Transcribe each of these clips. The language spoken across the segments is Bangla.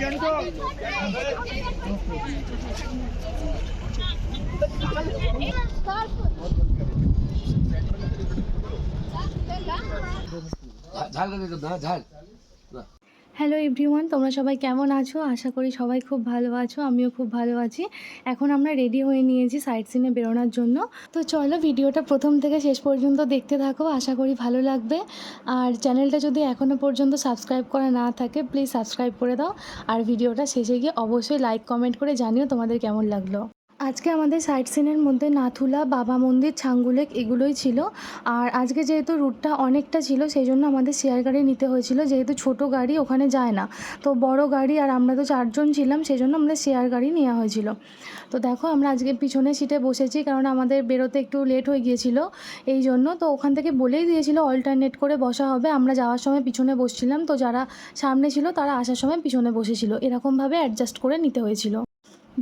করে দাও ঝাল। হ্যালো এভরিওয়ান তোমরা সবাই কেমন আছো? আশা করি সবাই খুব ভালো আছো, আমিও খুব ভালো আছি। এখন আমরা রেডি হয়ে নিয়েছি সাইট সিনে বেরোনোর জন্য। তো চলো ভিডিওটা প্রথম থেকে শেষ পর্যন্ত দেখতে থাকো, আশা করি ভালো লাগবে। আর চ্যানেলটা যদি এখনও পর্যন্ত সাবস্ক্রাইব করা না থাকে প্লিজ সাবস্ক্রাইব করে দাও। আর ভিডিওটা শেষে গিয়ে অবশ্যই লাইক কমেন্ট করে জানিও তোমাদের কেমন লাগল। আজকে আমাদের সাইট সিনের মধ্যে নাথুলা, বাবা মন্দির, ছাঙ্গুলেক এগুলোই ছিল। আর আজকে যেহেতু রুটটা অনেকটা ছিল সেই জন্য আমাদের শেয়ার গাড়ি নিতে হয়েছিল। যেহেতু ছোট গাড়ি, ওখানে যায় না। তো বড় গাড়ি আর আমরা তো চারজন ছিলাম সেই জন্য আমাদের শেয়ার গাড়ি নেওয়া হয়েছিল। তো দেখো, আমরা আজকে পিছনে সিটে বসেছি, কারণ আমাদের বেরোতে একটু লেট হয়ে গিয়েছিল। এই জন্য তো ওখান থেকে বলেই দিয়েছিল অল্টারনেট করে বসা হবে। আমরা যাওয়ার সময় পিছনে বসছিলাম। তো যারা সামনে ছিল, তারা আসার সময় পিছনে বসেছিল। এরকমভাবে অ্যাডজাস্ট করে নিতে হয়েছিল।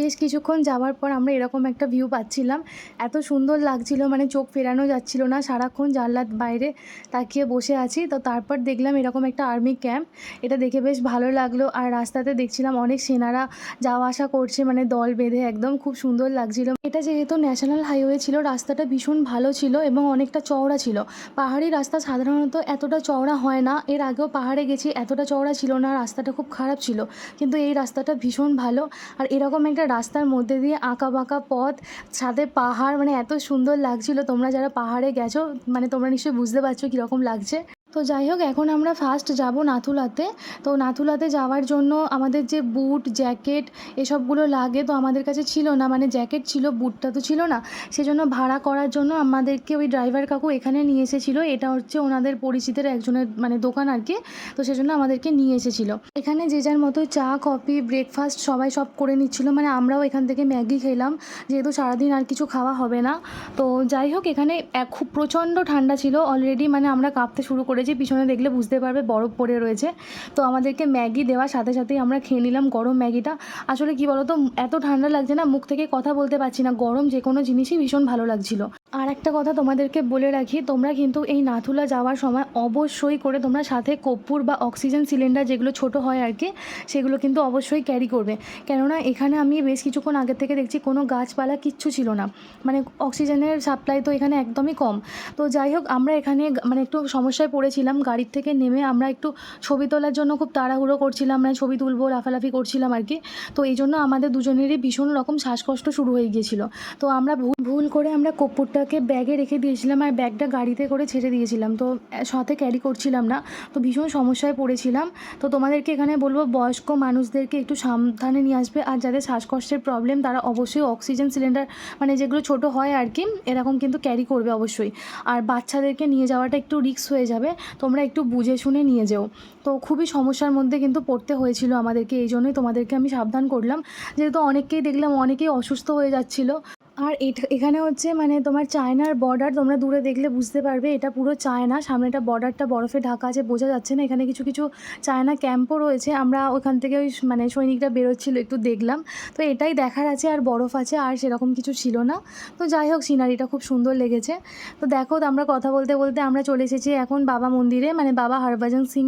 বেশ কিছুক্ষণ যাওয়ার পর আমরা এরকম একটা ভিউ পাচ্ছিলাম। এত সুন্দর লাগছিল মানে চোখ ফেরানো যাচ্ছিল না, সারাক্ষণ জানলার বাইরে তাকিয়ে বসে আছি। তো তারপর দেখলাম এরকম একটা আর্মি ক্যাম্প এটা দেখে বেশ ভালো লাগল। আর রাস্তাতে দেখছিলাম অনেক সেনারা যাওয়া আসা করছে মানে দল বেঁধে একদম খুব সুন্দর লাগছিল। এটা যেহেতু ন্যাশনাল হাইওয়ে ছিল, রাস্তাটা ভীষণ ভালো ছিল এবং অনেকটা চওড়া ছিল। পাহাড়ি রাস্তা সাধারণত এতটা চওড়া হয় না, এর আগেও পাহাড়ে গেছি, এতটা চওড়া ছিল না, রাস্তাটা খুব খারাপ ছিল। কিন্তু এই রাস্তাটা ভীষণ ভালো। আর এরকম একটা রাস্তার মধ্যে দিয়ে আঁকা বাঁকা পথ, ছাদে পাহাড় মানে এত সুন্দর লাগছিল। তোমরা যারা পাহাড়ে গেছো মানে তোমরা নিশ্চয়ই বুঝতে পারছ কীরকম লাগছে। তো যাই হোক, এখন আমরা ফার্স্ট যাব নাথুলাতে। তো নাথুলাতে যাওয়ার জন্য আমাদের যে বুট জ্যাকেট এসবগুলো লাগে তো আমাদের কাছে ছিল না। মানে জ্যাকেট ছিল বুটটা তো ছিল না। সেজন্য ভাড়া করার জন্য আমাদেরকে ওই ড্রাইভার কাকু এখানে নিয়ে এসেছিল। এটা হচ্ছে ওনাদের পরিচিতের একজনের মানে দোকান আর কি। তো সেজন্য আমাদেরকে নিয়ে এসেছিল। এখানে যে যার মতো চা কফি ব্রেকফাস্ট সবাই সব করে নিচ্ছিল। মানে আমরাও এখান থেকে ম্যাগি খেলাম। যেহেতু সারাদিন আর কিছু খাওয়া হবে না। তো যাই হোক, এখানে খুব প্রচণ্ড ঠান্ডা ছিল। অলরেডি মানে আমরা কাঁপতে শুরু করেছি পিছনে দেখলে বুঝতে পারবে বরফ পড়ে রয়েছে। তো আমাদেরকে ম্যাগি দেওয়ার সাথে সাথেই আমরা খেয়ে নিলাম গরম ম্যাগিটা। আসলে কি বলতো, এত ঠান্ডা লাগছে না, মুখ থেকে কথা বলতে পারছি না। গরম যে কোনো জিনিসই ভীষণ ভালো লাগছিল। আর একটা কথা তোমাদেরকে বলে রাখি, তোমরা কিন্তু এই নাথুলা যাওয়ার সময় অবশ্যই করে তোমরা সাথে কর্পূর বা অক্সিজেন সিলিন্ডার যেগুলো ছোট হয় আর কি, সেগুলো কিন্তু অবশ্যই ক্যারি করবে। কেননা এখানে আমি বেশ কিছুক্ষণ আগের থেকে দেখছি কোনো গাছপালা কিচ্ছু ছিল না। মানে অক্সিজেনের সাপ্লাই তো এখানে একদমই কম। তো যাই হোক, আমরা এখানে মানে একটু সমস্যায় পড়েছিলাম গাড়ির থেকে নেমে আমরা একটু ছবি তোলার জন্য খুব তাড়াহুড়ো করছিলাম মানে ছবি তুলবো, লাফালাফি করছিলাম আর কি। তো এই জন্য আমাদের দুজনেরই ভীষণ রকম শ্বাসকষ্ট শুরু হয়ে গিয়েছিল। তো আমরা ভুল ভুল করে আমরা কর্পূরটাকে ব্যাগে রেখে দিয়েছিলাম আর ব্যাগটা গাড়িতে করে ছেড়ে দিয়েছিলাম। তো সাথে ক্যারি করছিলাম না, তো ভীষণ সমস্যায় পড়েছিলাম। তো তোমাদেরকে এখানে বলব, বয়স্ক মানুষদেরকে একটু সাবধানে নিয়ে আসবে আর যাদের শ্বাসকষ্টের প্রবলেম তারা অবশ্যই অক্সিজেন সিলিন্ডার মানে যেগুলো ছোট হয় আর কি, এরকম কিন্তু ক্যারি করবে অবশ্যই। আর বাচ্চাদেরকে নিয়ে যাওয়াটা একটু রিস্ক হয়ে যাবে। তোমরা একটু বুঝে শুনে নিয়ে যেও। তো খুবই সমস্যার মধ্যে কিন্তু পড়তে হয়েছিল আমাদেরকে, এই জন্যই তোমাদেরকে আমি সাবধান করলাম। যেহেতু অনেককেই দেখলাম, অনেকেই অসুস্থ হয়ে যাচ্ছিল। আর এখানে হচ্ছে মানে তোমার চায়নার বর্ডার তোমরা দূরে দেখলে বুঝতে পারবে, এটা পুরো চায়না। সামনেটা বর্ডারটা বরফে ঢাকা আছে, বোঝা যাচ্ছে না। এখানে কিছু কিছু চায়না ক্যাম্পও রয়েছে। আমরা ওখান থেকে ওই মানে সৈনিকরা বেরোচ্ছিল, একটু দেখলাম। তো এটাই দেখার আছে আর বরফ আছে, আর সেরকম কিছু ছিল না। তো যাই হোক, সিনারিটা খুব সুন্দর লেগেছে। তো দেখো আমরা কথা বলতে বলতে আমরা চলে এসেছি এখন বাবা মন্দিরে। মানে বাবা হরভজন সিং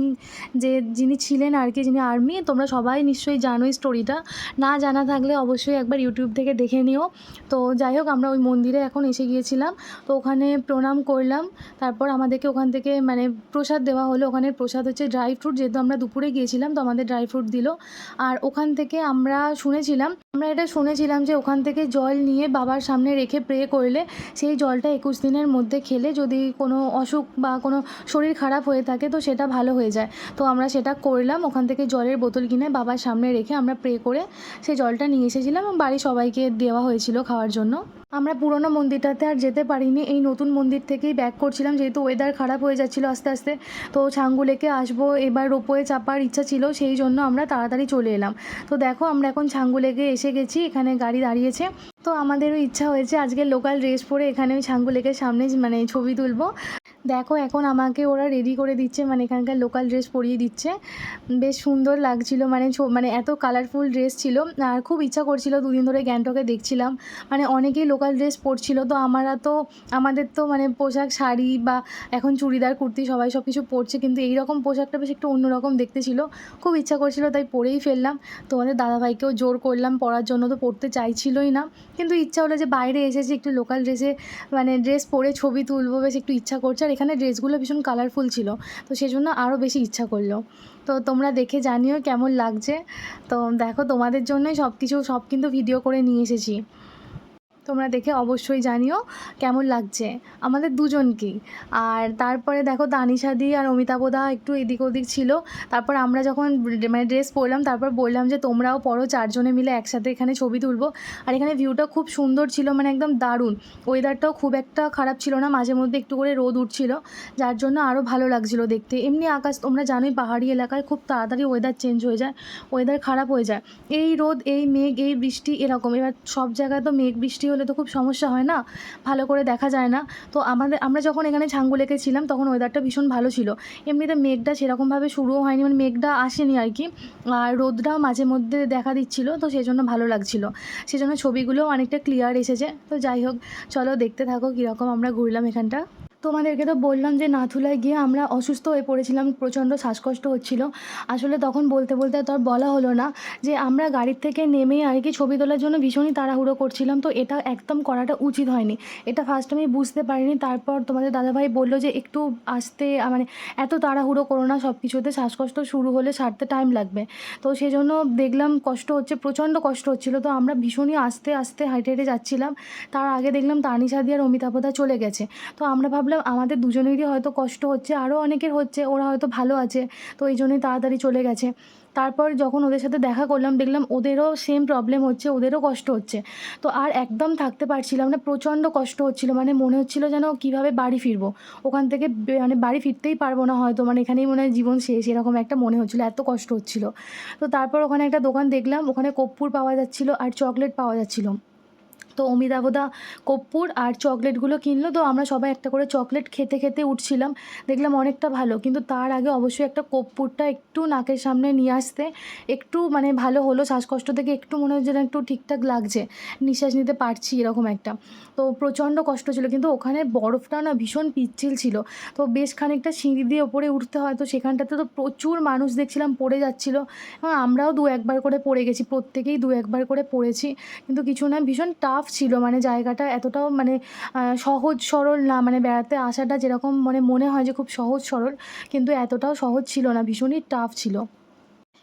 যে, যিনি ছিলেন আর কি, যিনি আর্মি তোমরা সবাই নিশ্চয়ই জানোই স্টোরিটা না জানা থাকলে অবশ্যই একবার ইউটিউব থেকে দেখে নিও। তো যাই হোক, আমরা ওই মন্দিরে এখন এসে গিয়েছিলাম। তো ওখানে প্রণাম করলাম। তারপর আমাদেরকে ওখান থেকে মানে প্রসাদ দেওয়া হলো। ওখানে প্রসাদ হচ্ছে ড্রাই ফ্রুট যেহেতু আমরা দুপুরে গিয়েছিলাম, তো আমাদের ড্রাই ফ্রুট দিল। আর ওখান থেকে আমরা শুনেছিলাম আমরা এটা শুনেছিলাম যে ওখান থেকে জল নিয়ে বাবার সামনে রেখে প্রে করলে সেই জলটা একুশ দিনের মধ্যে খেলে যদি কোনো অসুখ বা কোনো শরীর খারাপ হয়ে থাকে তো সেটা ভালো হয়ে যায়। তো আমরা সেটা করলাম, ওখান থেকে জলের বোতল কিনে বাবার সামনে রেখে আমরা প্রে করে সেই জলটা নিয়ে এসেছিলাম। বাড়ি সবাইকে দেওয়া হয়েছিল খাওয়ার জন্য। আমরা পুরোনো মন্দিরটাতে আর যেতে পারিনি। এই নতুন মন্দির থেকেই ব্যাক করছিলাম, যেহেতু ওয়েদার খারাপ হয়ে যাচ্ছিল আস্তে আস্তে। তো ছাঙ্গু লেকে আসব, এবার রোপোয়ে চাপার ইচ্ছা ছিল, সেই জন্য আমরা তাড়াতাড়ি চলে এলাম। তো দেখো, আমরা এখন ছাঙ্গু লেকে এসে গেছি, এখানে গাড়ি দাঁড়িয়েছে। তো আমাদেরও ইচ্ছা হয়েছে, আজকে লোকাল ড্রেস পরে এখানে ওই ছাঙ্গু লেকের সামনে মানে ছবি তুলবো। দেখো এখন আমাকে ওরা রেডি করে দিচ্ছে মানে এখানকার লোকাল ড্রেস পরিয়ে দিচ্ছে। বেশ সুন্দর লাগছিল মানে মানে এত কালারফুল ড্রেস ছিল। আর খুব ইচ্ছা করছিল দুদিন ধরে গ্যাংটকে দেখছিলাম। মানে অনেকেই লোকাল ড্রেস পরছিল, তো আমরা তো, আমাদের তো মানে পোশাক শাড়ি বা এখন চুড়িদার, কুর্তি সবাই সব কিছু পরছে, কিন্তু এই রকম পোশাকটা বেশ একটু অন্যরকম দেখতে ছিল। খুব ইচ্ছা করছিল, তাই পরেই ফেললাম। তোমাদের দাদাভাইকেও জোর করলাম, পরার জন্য তো পরতে চাইছিলই না। কিন্তু ইচ্ছা হলো যে বাইরে এসেছি একটু লোকাল ড্রেসে মানে ড্রেস পরে ছবি তুলবো, বেশ একটু ইচ্ছা করছে। আর এখানে ড্রেসগুলো ভীষণ কালারফুল ছিল, তো সেজন্য আরও বেশি ইচ্ছা করল। তো তোমরা দেখে জানিও কেমন লাগছে। তো দেখো তোমাদের জন্যই সব কিছু সব কিন্তু ভিডিও করে নিয়ে এসেছি। তোমরা দেখে অবশ্যই জানিও কেমন লাগছে আমাদের দুজনকেই। আর তারপরে দেখো দানিশাদি আর অমিতাভদা একটু এদিক ওদিক ছিল। তারপর আমরা যখন মানে ড্রেস পরলাম, তারপর বললাম যে তোমরাও পরো, চারজনে মিলে একসাথে এখানে ছবি তুলবো। আর এখানে ভিউটা খুব সুন্দর ছিল মানে একদম দারুণ। ওয়েদারটাও খুব একটা খারাপ ছিল না, মাঝে মধ্যে একটু করে রোদ উঠছিল, যার জন্য আরও ভালো লাগছিল দেখতে। এমনি আকাশ তোমরা জানোই, পাহাড়ি এলাকায় খুব তাড়াতাড়ি ওয়েদার চেঞ্জ হয়ে যায় ওয়েদার খারাপ হয়ে যায়। এই রোদ, এই মেঘ, এই বৃষ্টি এরকম। এবার সব জায়গায় তো মেঘ বৃষ্টি হলে তো খুব সমস্যা হয় না? ভালো করে দেখা যায় না। তো আমাদের, আমরা যখন এখানে ছাঙ্গু লেকে ছিলাম তখন ওয়েদারটা ভীষণ ভালো ছিল। এমনিতে মেঘটা সেরকমভাবে শুরুও হয়নি মানে মেঘটা আসেনি আর কি। আর রোদটাও মাঝে মধ্যে দেখা দিচ্ছিল, তো সেই জন্য ভালো লাগছিল। সেই জন্য ছবিগুলোও অনেকটা ক্লিয়ার এসেছে। তো যাই হোক, চলো দেখতে থাকো কীরকম আমরা ঘুরলাম এখানটা। তোমাদেরকে তো বললাম যে নাথুলায় গিয়ে আমরা অসুস্থ হয়ে পড়েছিলাম, প্রচণ্ড শ্বাসকষ্ট হচ্ছিল। আসলে তখন বলতে বলতে তো বলা হলো না যে আমরা গাড়ির থেকে নেমেই আর কি ছবি তোলার জন্য ভীষণই তাড়াহুড়ো করছিলাম। তো এটা একদম করাটা উচিত হয়নি। এটা ফার্স্ট আমি বুঝতে পারিনি। তারপর তোমাদের দাদাভাই বলল যে একটু আসতে মানে এত তাড়াহুড়ো করো না সব কিছুতে শ্বাসকষ্ট শুরু হলে সারতে টাইম লাগবে। তো সেই জন্য দেখলাম কষ্ট হচ্ছে, প্রচণ্ড কষ্ট হচ্ছিল। তো আমরা ভীষণই আস্তে আস্তে হাইটে হেঁটে যাচ্ছিলাম। তার আগে দেখলাম তানিশাদি আর অমিতাভদা চলে গেছে। তো আমরা ভাবলাম আমাদের দুজনেরই হয়তো কষ্ট হচ্ছে আরও অনেকের হচ্ছে, ওরা হয়তো ভালো আছে, তো এই জন্যই তাড়াতাড়ি চলে গেছে। তারপর যখন ওদের সাথে দেখা করলাম, দেখলাম ওদেরও সেম প্রবলেম হচ্ছে, ওদেরও কষ্ট হচ্ছে। তো আর একদম থাকতে পারছিলাম না, প্রচণ্ড কষ্ট হচ্ছিল মানে মনে হচ্ছিল যেন কীভাবে বাড়ি ফিরবো। ওখান থেকে মানে বাড়ি ফিরতেই পারব না হয়তো মানে এখানেই মনে হয় জীবন শেষ, এরকম একটা মনে হচ্ছিল, এত কষ্ট হচ্ছিল। তো তারপর ওখানে একটা দোকান দেখলাম, ওখানে কর্পূর পাওয়া যাচ্ছিল আর চকলেট পাওয়া যাচ্ছিল। তো অমিতাভদা কর্পূর আর চকলেটগুলো কিনলো। তো আমরা সবাই একটা করে চকলেট খেতে খেতে উঠছিলাম। দেখলাম অনেকটা ভালো। কিন্তু তার আগে অবশ্যই একটা কর্পূরটা একটু নাকের সামনে নিয়ে আসতে। একটু মানে ভালো হলো। শ্বাসকষ্ট থেকে একটু মনে হচ্ছে যেন একটু ঠিকঠাক লাগছে। নিঃশ্বাস নিতে পারছি এরকম একটা। তো প্রচণ্ড কষ্ট ছিল। কিন্তু ওখানে বরফটা না ভীষণ পিচ্ছিল ছিল। তো বেশ খানিকটা সিঁড়ি দিয়ে ওপরে উঠতে হয়। তো সেখানটাতে তো প্রচুর মানুষ দেখছিলাম পড়ে যাচ্ছিল। এবং আমরাও দু একবার করে পড়ে গেছি। প্রত্যেকেই দু একবার করে পড়েছি। কিন্তু কিছু না, ভীষণ টাফ ছিল মানে জায়গাটা এতটাও মানে সহজ সরল না মানে বেড়াতে আসাটা যেরকম মানে মনে হয় যে খুব সহজ সরল, কিন্তু এতটাও সহজ ছিল না, ভীষণই টাফ ছিল।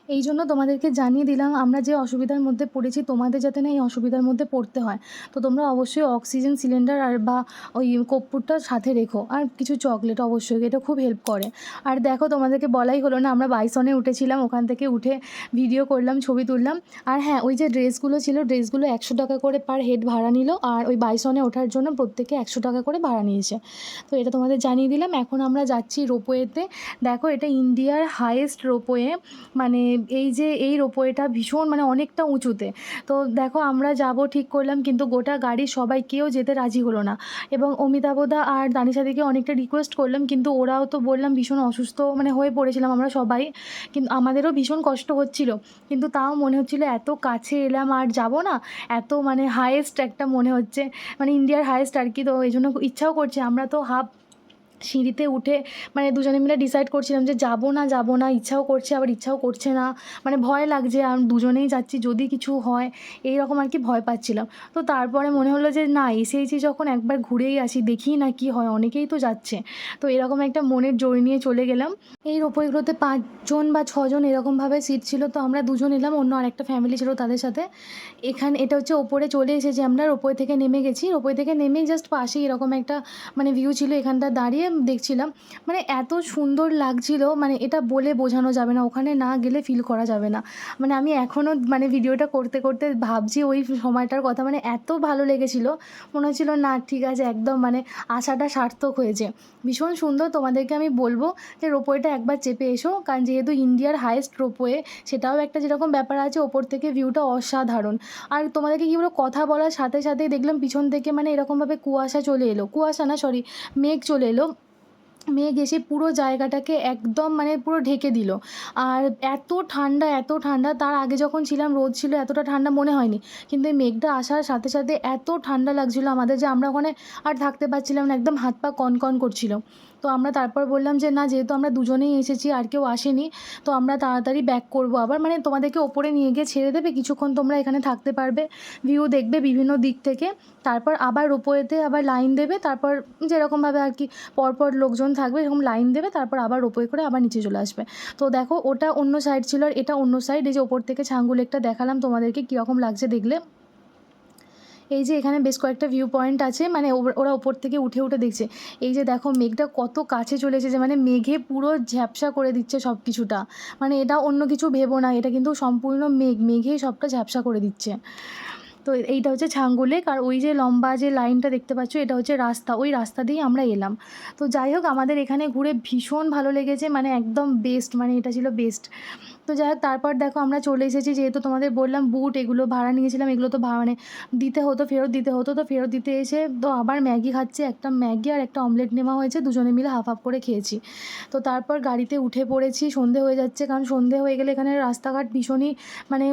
এই জন্য তোমাদেরকে জানিয়ে দিলাম, আমরা যে অসুবিধার মধ্যে পড়েছি তোমাদের যাতে না এই অসুবিধার মধ্যে পড়তে হয়। তো তোমরা অবশ্যই অক্সিজেন সিলিন্ডার আর বা ওই কর্পূরটা সাথে রেখো, আর কিছু চকলেট অবশ্যই, এটা খুব হেল্প করে। আর দেখো, তোমাদেরকে বলাই হলো না, আমরা বাইসনে উঠেছিলাম, ওখান থেকে উঠে ভিডিও করলাম, ছবি তুললাম। আর হ্যাঁ ওই যে ড্রেসগুলো ছিল, ড্রেসগুলো একশো টাকা করে পার হেড ভাড়া নিল, আর ওই বাইসনে ওঠার জন্য প্রত্যেকে একশো টাকা করে ভাড়া নিয়েছে। তো এটা তোমাদের জানিয়ে দিলাম, এখন আমরা যাচ্ছি রোপওয়েতে। দেখো, এটা ইন্ডিয়ার হাইয়েস্ট রোপওয়ে মানে এই যে এই রোপওয়েটা ভীষণ মানে অনেকটা উঁচুতে। তো দেখো আমরা যাব ঠিক করলাম কিন্তু গোটা গাড়ি সবাই কেউ যেতে রাজি হলো না। এবং অমিতাভদা আর দানিশাদিকে অনেকটা রিকোয়েস্ট করলাম কিন্তু ওরাও তো বললাম ভীষণ অসুস্থ মানে হয়ে পড়েছিলাম আমরা সবাই। কিন্তু আমাদেরও ভীষণ কষ্ট হচ্ছিল। কিন্তু তাও মনে হচ্ছিল এত কাছে এলাম আর যাব না। এত মানে হায়েস্ট একটা মনে হচ্ছে। মানে ইন্ডিয়ার হায়েস্ট আর কি। তো এই জন্য ইচ্ছাও করছে। আমরা তো হাফ সিঁড়িতে উঠে মানে দুজনে মিলে ডিসাইড করছিলাম যে যাব না যাব না, ইচ্ছাও করছে, আবার ইচ্ছাও করছে না। মানে ভয় লাগছে, আর দুজনেই যাচ্ছি, যদি কিছু হয়, এই রকম আর কি ভয় পাচ্ছিলাম। তো তারপরে মনে হলো যে না এসেইছি যখন একবার ঘুরেই আসি, দেখি না কি হয়, অনেকেই তো যাচ্ছে। তো এরকম একটা মনের জোর নিয়ে চলে গেলাম। এই রোপওয়েগুলোতে পাঁচজন বা ছজন এরকমভাবে সিট ছিল, তো আমরা দুজন এলাম, অন্য আরেকটা ফ্যামিলি ছিল তাদের সাথে। এখানে, এটা হচ্ছে ওপরে চলে এসেছি আমরা রোপওয়ে থেকে নেমে গেছি। রোপওয়ে থেকে নেমে জাস্ট পাশেই এরকম একটা মানে ভিউ ছিল, এখানটা দাঁড়িয়ে। দেখছিলাম মানে এত সুন্দর লাগছিল মানে এটা বলে বোঝানো যাবে না, ওখানে না গেলে ফিল করা যাবে না। মানে আমি এখনও মানে ভিডিওটা করতে করতে ভাবছি ওই সময়টার কথা মানে এত ভালো লেগেছিল, মনে হচ্ছিল না, ঠিক আছে, একদম মানে আশাটা সার্থক হয়েছে। ভীষণ সুন্দর তোমাদেরকে আমি বলব যে রোপওয়েটা একবার চেপে এসো, কারণ যেহেতু ইন্ডিয়ার হাইয়েস্ট রোপওয়ে, সেটাও একটা যেরকম ব্যাপার আছে, ওপর থেকে ভিউটা অসাধারণ। আর তোমাদেরকে কী বলো কথা বলার সাথে সাথেই দেখলাম পিছন থেকে মানে এরকমভাবে কুয়াশা চলে এলো, কুয়াশা না সরি মেঘ চলে এলো। মেঘ এসে পুরো জায়গাটাকে একদম মানে পুরো ঢেকে দিল। আর এত ঠান্ডা এত ঠান্ডা, তার আগে যখন ছিলাম, রোদ ছিল, এতটা ঠান্ডা মনে হয়নি। কিন্তু এই মেঘটা আসার সাথে সাথে এত ঠান্ডা লাগছিল আমাদের যে আমরা ওখানে আর থাকতে পারছিলাম না, একদম হাত পা কনকন করছিল। তো আমরা তারপর বললাম যে, না, যেহেতু আমরা দুজনেই এসেছি, আর কেউ আসেনি, তো আমরা তাড়াতাড়ি ব্যাক করব আবার। মানে তোমাদেরকে ওপরে নিয়ে গিয়ে ছেড়ে দেবে, কিছুক্ষণ তোমরা এখানে থাকতে পারবে ভিউ দেখবে বিভিন্ন দিক থেকে। তারপর আবার রোপওয়েতে আবার লাইন দেবে, তারপর যেরকমভাবে আর কি পরপর লোকজন থাকবে, এরকম লাইন দেবে, তারপর আবার রোপওয়ে করে আবার নিচে চলে আসবে। তো দেখো, ওটা অন্য সাইড ছিল আর এটা অন্য সাইড এই যে ওপর থেকে ছাঙ্গু লেকটা দেখালাম, তোমাদেরকে কীরকম লাগছে দেখলে। এই যে এখানে বেশ কয়েকটা ভিউ পয়েন্ট আছে মানে ওর- ওপর থেকে উঠে উঠে দেখছে। এই যে দেখো মেঘটা কত কাছে চলে এসেছে মানে মেঘে পুরো ঝ্যাপসা করে দিচ্ছে সব কিছুটা মানে এটা অন্য কিছু ভেবো না, এটা কিন্তু সম্পূর্ণ মেঘ মেঘেই সবটা ঝ্যাপসা করে দিচ্ছে। তো এইটা হচ্ছে ছাঙ্গু লেক, আর ওই যে লম্বা যে লাইনটা দেখতে পাচ্ছ, এটা হচ্ছে রাস্তা, ওই রাস্তা দিয়েই আমরা এলাম। তো যাই হোক, আমাদের এখানে ঘুরে ভীষণ ভালো লেগেছে মানে একদম বেস্ট মানে এটা ছিল বেস্ট তো যাই হোক, তারপর দেখো আমরা চলে এসেছি, যেহেতু তোমাদের বললাম বুট এগুলো ভাড়া নিয়েছিলাম, এগুলো তো ভাড়া মানে দিতে হতো, ফেরত দিতে হতো, তো ফেরত দিতে এসে তো আবার ম্যাগি খাচ্ছে, একটা ম্যাগি আর একটা অমলেট নেওয়া হয়েছে, দুজনে মিলে হাফ হাফ করে খেয়েছি। তো তারপর গাড়িতে উঠে পড়েছি, সন্ধে হয়ে যাচ্ছে, কারণ সন্ধে হয়ে গেলে এখানে রাস্তাঘাট ভীষণই মানে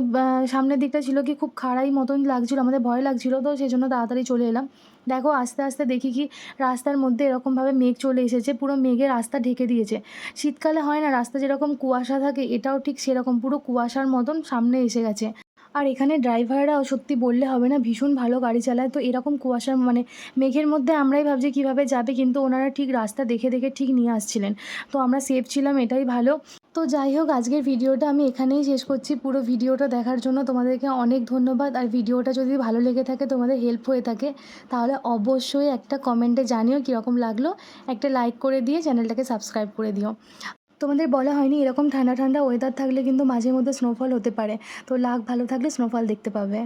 সামনের দিকটা ছিল কি খুব খাড়াই মতন লাগছিল, আমাদের ভয় লাগছিল, তো সেই জন্য তাড়াতাড়ি চলে এলাম। দেখো আস্তে আস্তে দেখি কি রাস্তার মধ্যে এরকমভাবে মেঘ চলে এসেছে, পুরো মেঘে রাস্তা ঢেকে দিয়েছে। শীতকালে হয় না, রাস্তা যেরকম কুয়াশা থাকে, এটাও ঠিক সেরকম, পুরো কুয়াশার মতন সামনে এসে গেছে। আর এখানে ড্রাইভাররাও সত্যি বললে হবে না, ভীষণ ভালো গাড়ি চালায়, তো এরকম কুয়াশার মানে মেঘের মধ্যে আমরাই ভাবছি কীভাবে যাবে, কিন্তু ওনারা ঠিক রাস্তা দেখে দেখে ঠিক নিয়ে আসছিলেন। তো আমরা সেফ ছিলাম, এটাই ভালো। তো যাই হোক, আজকের ভিডিওটা আমি এখানেই শেষ করছি। পুরো ভিডিওটা দেখার জন্য তোমাদেরকে অনেক ধন্যবাদ। আর ভিডিওটা যদি ভালো লেগে থাকে, তোমাদের হেল্প হয়ে থাকে, তাহলে অবশ্যই একটা কমেন্টে জানিও কীরকম লাগল। একটা লাইক করে দিয়ে চ্যানেলটাকে সাবস্ক্রাইব করে দিও। তোমাদের বলা হয়নি, এরকম ঠান্ডা ঠান্ডা ওয়েদার থাকলে কিন্তু মাঝে মধ্যে স্নোফল হতে পারে। তো লাক ভালো থাকলে স্নোফল দেখতে পাবে।